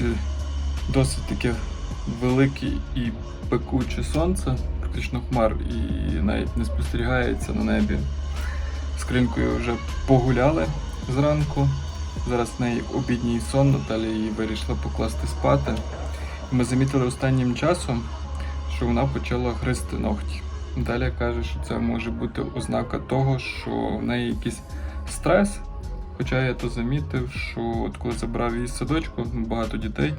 вулиці досить таке велике і пекуче сонце, практично хмар, і навіть не спостерігається на небі. З кринкою вже погуляли зранку. Зараз в неї обідній сон, Наталя її вирішила покласти спати. Ми замітили останнім часом, що вона почала гризти ногті. Наталя каже, що це може бути ознака того, що в неї якийсь стрес. Хоча я то замітив, що от коли забрав її з садочку, багато дітей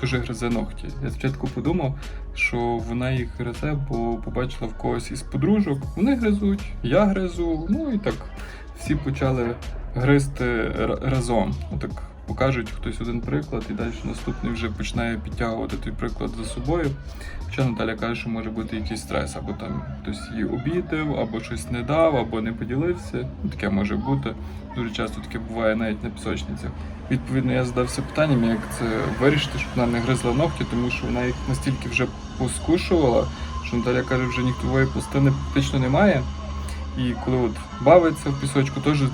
дуже гризе ногті. Я спочатку подумав, що вона їх гризе, бо побачила в когось із подружок. Вони гризуть, я гризу, ну і так всі почали гризти разом. Отак покажуть хтось один приклад, і далі наступний вже починає підтягувати той приклад за собою. Хоча Наталя каже, що може бути якийсь стрес, або там хтось її обідав, або щось не дав, або не поділився. Ну, таке може бути. Дуже часто таке буває навіть на пісочницях. Відповідно, я задався питанням, як це вирішити, щоб вона не гризла ногті, тому що вона їх настільки вже поскушувала, що Наталя каже, вже нігтової пластини практично немає. І коли от бавиться в пісочку, теж е,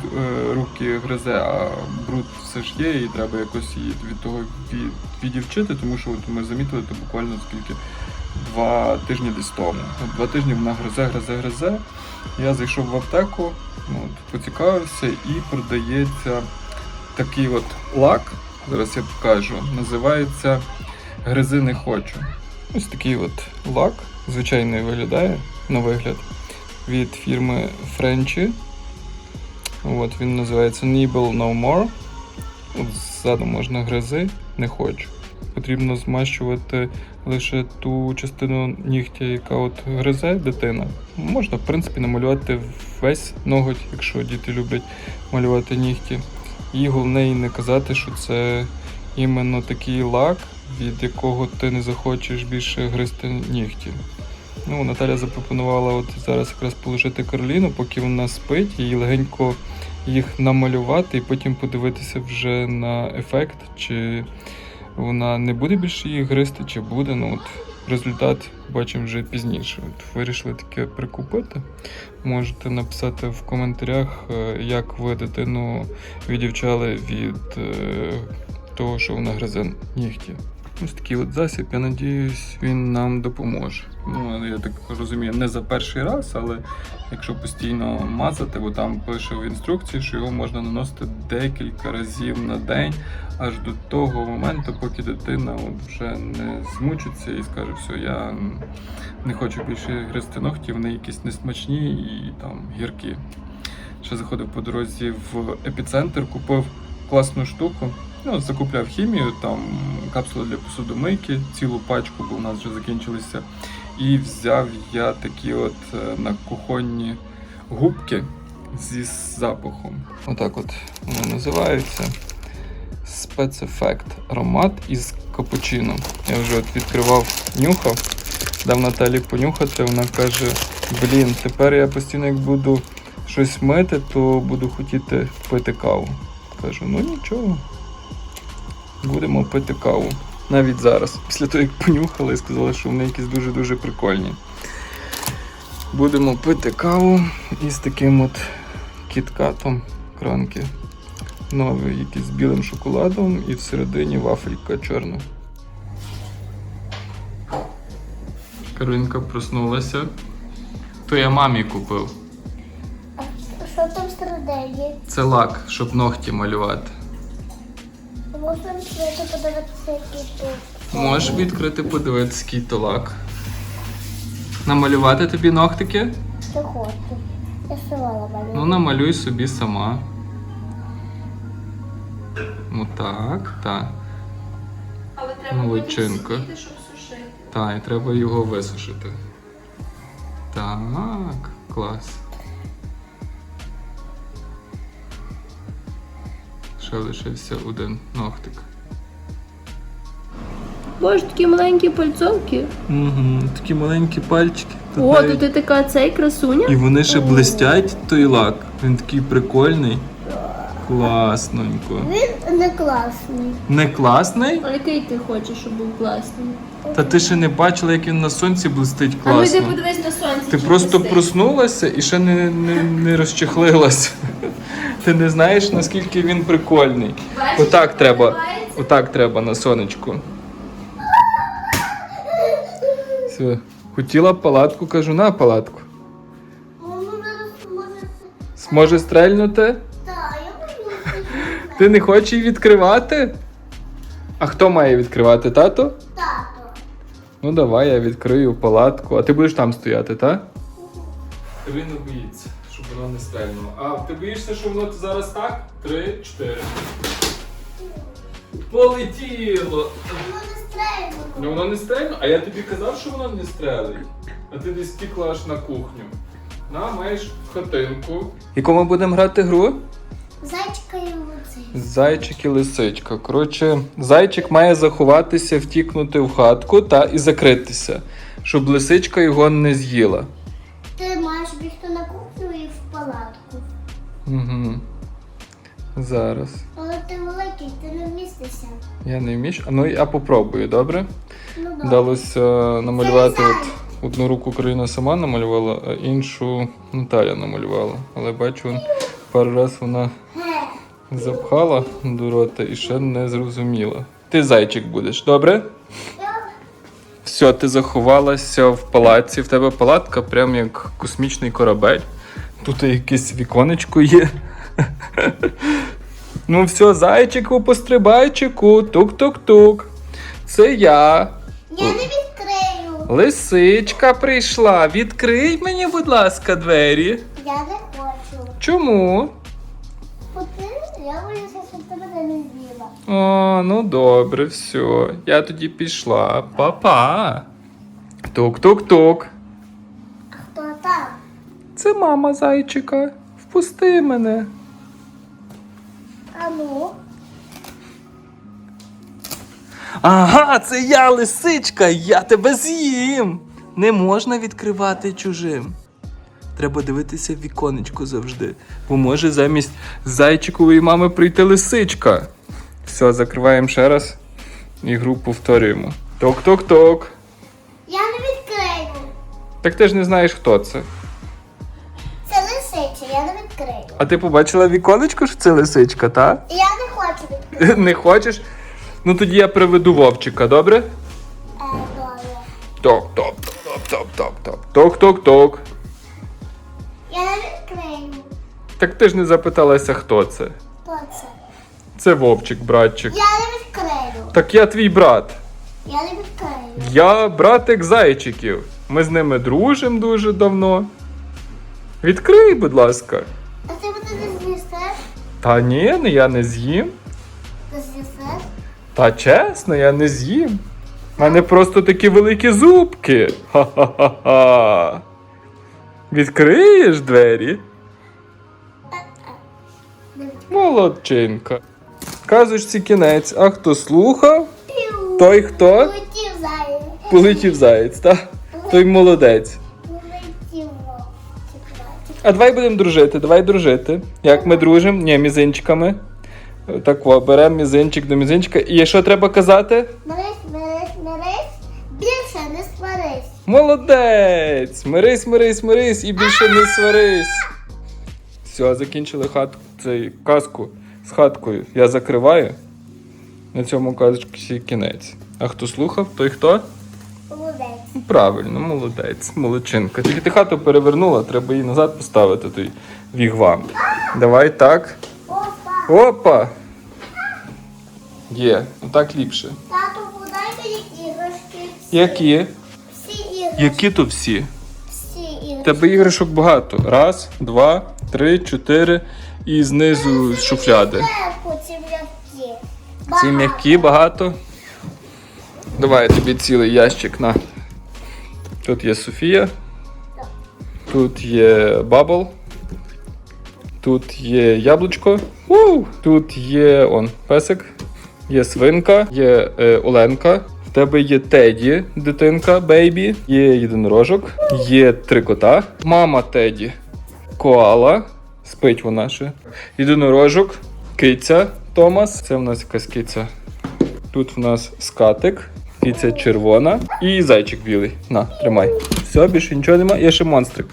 руки гризе, а бруд все ж є, і треба якось її від того від, відівчити, тому що от ми замітили то буквально скільки два тижні десь тому. От два тижні вона гризе, гризе, гризе. Я зайшов в аптеку, ну, от, поцікавився, і продається такий от лак. Зараз я покажу. Називається Гризи не хочу. Ось такий от лак, звичайний виглядає на вигляд від фірми Frenchy. От, він називається Nibble No More. От ззаду можна гризи, не хочу. Потрібно змащувати лише ту частину нігтя, яка от гризе дитина. Можна, в принципі, намалювати весь ноготь, якщо діти люблять малювати нігті. І головне і не казати, що це іменно такий лак, від якого ти не захочеш більше гризти нігті. Ну, Наталя запропонувала от зараз якраз положити Кароліну, поки вона спить, і легенько їх намалювати, і потім подивитися вже на ефект, чи вона не буде більше їх гризти, чи буде. Ну, от результат бачимо вже пізніше. От вирішили таке прикупити. Можете написати в коментарях, е, як ви дитину відівчали від е, того, що вона гризе нігті. Ось такий от засіб, я надіюсь, він нам допоможе. Ну, я так розумію, не за перший раз, але якщо постійно мазати, бо там пише в інструкції, що його можна наносити декілька разів на день, аж до того моменту, поки дитина от вже не змучиться і скаже, все, я не хочу більше гризти ногті, вони якісь несмачні і там гіркі. Ще заходив по дорозі в епіцентр, купив класну штуку. Ну, закупляв хімію, там капсули для посудомийки, цілу пачку, бо у нас вже закінчилися. І взяв я такі от е, на кухонні губки зі запахом. Отак от вони називаються. Спецефект аромат із капучино. Я вже от відкривав, нюхав, дав Наталі понюхати. Вона каже: блін, тепер я постійно як буду щось мити, то буду хотіти пити каву. Кажу, ну нічого. Будемо пити каву. Навіть зараз. Після того, як понюхали і сказали, що вони якісь дуже-дуже прикольні. Будемо пити каву із таким от кіткатом кранки. Новий, якийсь з білим шоколадом і всередині вафелька чорна. Каролінка проснулася. То я мамі купив. А що там всередині? Це лак, щоб ногті малювати. Можна відкрити подивитися, які тут. Можеш відкрити, подивитися, який то лак. Намалювати тобі ногтики? Що хочу. Я сувала Ну, намалюй собі сама. Ну так, так. Але треба Молодчинка. щоб сушити. Так, і треба його висушити. Так, клас. Ще лишився один ногтик. Боже, такі маленькі пальцовки. Угу, такі маленькі пальчики. О, навіть- тут ти така цей красуня. І вони ще блистять, той лак. Він такий прикольний. Класненько. Він не класний. Не класний? А який ти хочеш, щоб був класний? Та ти ще не бачила, як він на сонці блистить А ну йди подивись на сонце. Ти просто блистить. проснулася і ще не, не, не розчехлилась. Ти не знаєш, наскільки він прикольний. Отак треба. Отак треба на сонечку. Все. Хотіла палатку, кажу, на палатку. Зможе стрельнути? Ти не хочеш її відкривати? А хто має відкривати, тато? Тато. Ну давай, я відкрию палатку, а ти будеш там стояти, так? Він не боїться, воно не стрельнуло. А ти боїшся, що воно зараз так? Три, чотири. Полетіло! Воно не стрельнуло. Ну воно не стрельнуло, а я тобі казав, що воно не стрелить. А ти десь втікла аж на кухню. На, маєш хатинку. Яку ми будемо грати гру? Зайчика і оцей. Зайчик і лисичка. Коротше, зайчик має заховатися, втікнути в хатку та і закритися, щоб лисичка його не з'їла. Палатку. Угу. Зараз. Але ти великий, ти не вмістишся. Я не вмію. Ну я попробую, добре? Ну добре. Вдалося намалювати Це от одну руку Карина сама намалювала, а іншу Наталя намалювала. Але бачу, пару раз вона запхала до рота і ще не зрозуміла. Ти зайчик будеш, добре? Все, ти заховалася в палаці. В тебе палатка прям як космічний корабель. Тут якесь віконечко є. Ну все, зайчику, пострибайчику, тук-тук-тук. Це я. Я не відкрию. Лисичка прийшла. Відкрий мені, будь ласка, двері. Я не хочу. Чому? Бо ти, я боюся, щоб тебе не з'їла. О, ну добре, все. Я тоді пішла. Па-па. Тук-тук-тук. Це мама зайчика. Впусти мене. А ну? Ага, це я лисичка, я тебе з'їм. Не можна відкривати чужим. Треба дивитися в віконечко завжди. Бо може замість зайчикової мами прийти лисичка. Все, закриваємо ще раз і гру повторюємо. Ток-ток-ток. Я не відкрию. Так ти ж не знаєш, хто це. Відкрию. А ти побачила віконечко, що це лисичка, та? Я не хочу відкрити. Не хочеш? Ну тоді я приведу вовчика, добре? Е, добре. Ток, ток, ток, ток, ток, ток. Ток, ток, ток. Я не відкрию. Так ти ж не запиталася, хто це. Хто це? Це вовчик, братчик. Я не відкрию. Так я твій брат. Я не відкрию. Я братик зайчиків. Ми з ними дружимо дуже давно. Відкрий, будь ласка. Та ні, ну я не з'їм. З'їсиш? Та чесно, я не з'їм. У мене просто такі великі зубки. Ха-ха-ха-ха. Відкриєш двері? Молодчинка. Казочці кінець, а хто слухав, той хто Полетів заяць. полетів заєць, та? той молодець. А давай будемо дружити, давай дружити. Як ми дружимо? Ні, мізинчиками. Так, о, беремо мізинчик до мізинчика. І що треба казати? Мирись, мирись, мирись. Більше не сварись. Молодець! Мирись, мирись, мирись і більше не сварись. Все, закінчили хат, цей казку з хаткою. Я закриваю. На цьому казочці кінець. А хто слухав, той хто? Молодець. Правильно, молодець, молодчинка. Тільки ти хату перевернула, треба її назад поставити той вігвам. Давай так. Опа. Опа! Є, ну так ліпше. Тату, подай мені іграшки. Які? Всі іграшки. Які то всі? Всі іграшки. Тебе іграшок багато. Раз, два, три, чотири і знизу з шуфляди. Ці м'які. Ці м'які багато. Давай тобі цілий ящик на. Тут є Софія. Тут є Бабл. Тут є яблучко. У! Тут є он песик. Є свинка, є е, Оленка. В тебе є Теді, дитинка, бейбі, є єдинорожок, є три кота. Мама Теді, коала. Спить вона ще. Єдинорожок, киця Томас. Це в нас якась киця. Тут в нас скатик, киця червона і зайчик білий. На, тримай. Все, більше нічого нема. Є ще монстрик.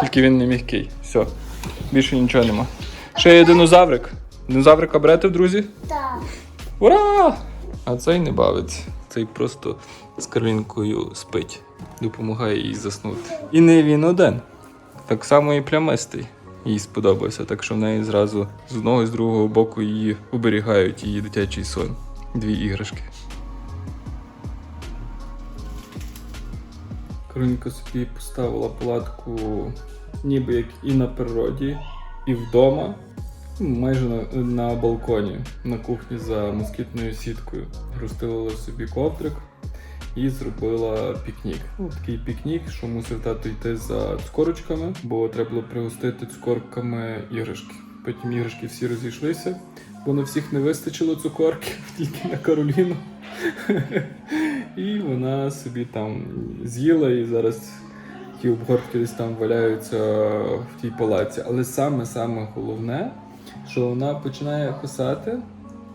Тільки він не м'який. Все. Більше нічого нема. Ще є динозаврик. Динозаврика берете друзі? Так. Ура! А цей не бавиться. Цей просто з Каролінкою спить, допомагає їй заснути. І не він один. Так само і плямистий. Їй сподобався, так що в неї зразу з одного і з другого боку її оберігають її дитячий сон. Дві іграшки. Каролінка собі поставила палатку ніби як і на природі, і вдома. Майже на, на балконі, на кухні за москітною сіткою. Розстелила собі ковдрик і зробила пікнік. Ну, такий пікнік, що мусив тато йти за цукорочками, бо треба було пригостити цукорками іграшки. Потім іграшки всі розійшлися, бо на всіх не вистачило цукорки, тільки на Кароліну. І вона собі там з'їла і зараз ті обгортки десь там валяються в тій палаці. Але саме саме головне, що вона починає кусати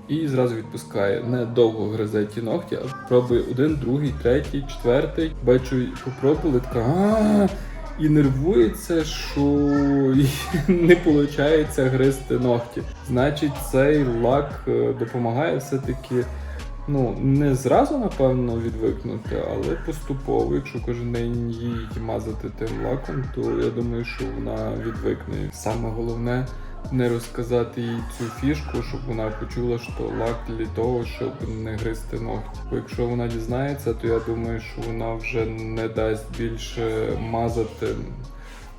і зразу відпускає. Не довго гризе ті ногті, а пробує один, другий, третій, четвертий. Бачу, попробували така. «А-а-а!» І нервується, що не виходить гризти ногті. Значить, цей лак е, допомагає все-таки ну, не зразу, напевно, відвикнути, але поступово, якщо кожен день їй мазати тим лаком, то я думаю, що вона відвикне. Саме головне не розказати їй цю фішку, щоб вона почула, що лак для того, щоб не гризти ногті. Бо якщо вона дізнається, то я думаю, що вона вже не дасть більше мазати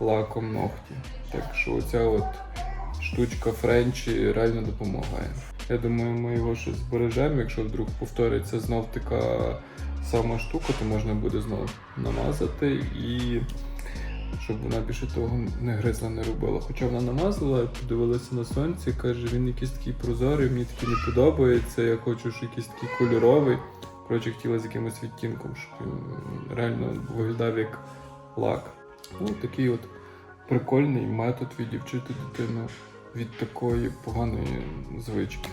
лаком ногті. Так що оця от штучка Френчі реально допомагає. Я думаю, ми його ще збережемо. Якщо вдруг повториться знов така сама штука, то можна буде знов намазати і щоб вона більше того не гризла, не робила. Хоча вона намазала, подивилася на сонці, каже, він якийсь такий прозорий, мені такий не подобається, я хочу, щоб якийсь такий кольоровий. Коротше, хотіла з якимось відтінком, щоб він реально виглядав як лак. Ну, такий от прикольний метод відівчити дитину від такої поганої звички.